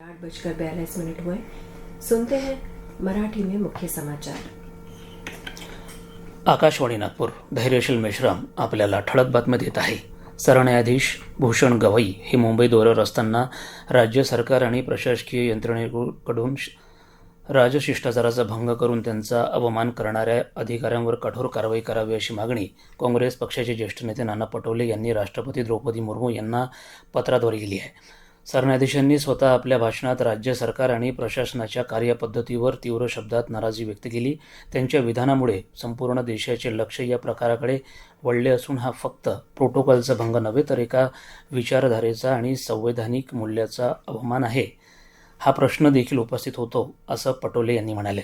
आठ बजकर बयालीस मिनट हुए। सुनते हैं मराठी में मुख्य समाचार। आकाशवाणी नागपूर धैर्यशील मेश्राम आपल्याला ठळक बातम्या देत आहे. सरन्यायाधीश भूषण गवई हे मुंबई दौऱ्यावर असताना राज्य सरकार आणि प्रशासकीय यंत्रणेकडून राजशिष्टाचाराचा भंग करून त्यांचा अवमान करणाऱ्या अधिकाऱ्यांवर कठोर कारवाई करावी अशी मागणी काँग्रेस पक्षाचे ज्येष्ठ नेते नाना पटोले यांनी राष्ट्रपती द्रौपदी मुर्मू यांना पत्राद्वारे केली आहे. सरन्यायाधीशांनी स्वतः आपल्या भाषणात राज्य सरकार आणि प्रशासनाच्या कार्यपद्धतीवर तीव्र शब्दात नाराजी व्यक्त केली. त्यांच्या विधानामुळे संपूर्ण देशाचे लक्ष या प्रकाराकडे वळले असून हा फक्त प्रोटोकॉलचा भंग नव्हे तर एका विचारधारेचा आणि संवैधानिक मूल्याचा अवमान आहे. हा प्रश्न देखील उपस्थित होतो असं पटोले यांनी म्हणाले.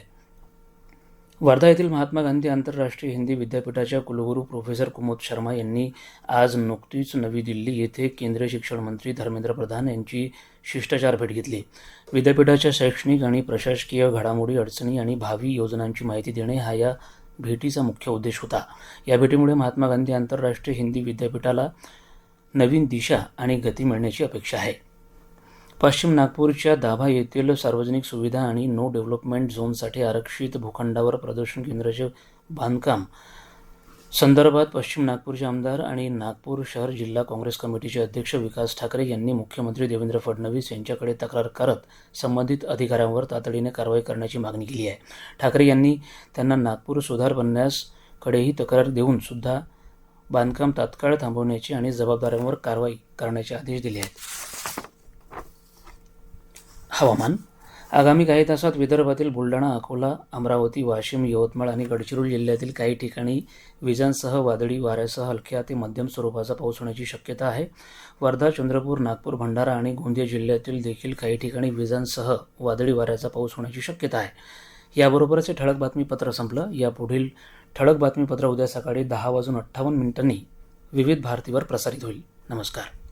वर्धा येथील महात्मा गांधी आंतरराष्ट्रीय हिंदी विद्यापीठाच्या कुलगुरू प्रोफेसर कुमोद शर्मा यांनी आज नुकतीच नवी दिल्ली येथे केंद्रीय शिक्षण मंत्री धर्मेंद्र प्रधान यांची शिष्टाचार भेट घेतली. विद्यापीठाच्या शैक्षणिक आणि प्रशासकीय घडामोडी अडचणी आणि भावी योजनांची माहिती देणे हा या भेटीचा मुख्य उद्देश होता. या भेटीमुळे महात्मा गांधी आंतरराष्ट्रीय हिंदी विद्यापीठाला नवीन दिशा आणि गती मिळण्याची अपेक्षा आहे. पश्चिम नागपूरच्या दाभा येथील सार्वजनिक सुविधा आणि नो डेव्हलपमेंट झोनसाठी आरक्षित भूखंडावर प्रदर्शन केंद्राचे बांधकाम. संदर्भात पश्चिम नागपूरचे आमदार आणि नागपूर शहर जिल्हा काँग्रेस कमिटीचे अध्यक्ष विकास ठाकरे यांनी मुख्यमंत्री देवेंद्र फडणवीस यांच्याकडे तक्रार करत संबंधित अधिकाऱ्यांवर तातडीने कारवाई करण्याची मागणी केली आहे. ठाकरे यांनी त्यांना नागपूर सुधार बनण्यासकडेही तक्रार देऊन सुद्धा बांधकाम तात्काळ थांबवण्याची आणि जबाबदाऱ्यांवर कारवाई करण्याचे आदेश दिले आहेत. हवामान. आगामी काही तासात विदर्भातील बुलढाणा अकोला अमरावती वाशिम यवतमाळ आणि गडचिरोली जिल्ह्यातील काही ठिकाणी विजांसह वादळी वाऱ्यासह हलक्या ते मध्यम स्वरूपाचा पाऊस होण्याची शक्यता आहे. वर्धा चंद्रपूर नागपूर भंडारा आणि गोंदिया जिल्ह्यातील देखील काही ठिकाणी विजांसह वादळी वाऱ्याचा पाऊस होण्याची शक्यता आहे. याबरोबरच हे ठळक बातमीपत्र संपलं. यापुढील ठळक बातमीपत्र उद्या सकाळी दहा वाजून अठ्ठावन्न मिनिटांनी विविध भारतीवर प्रसारित होईल. नमस्कार.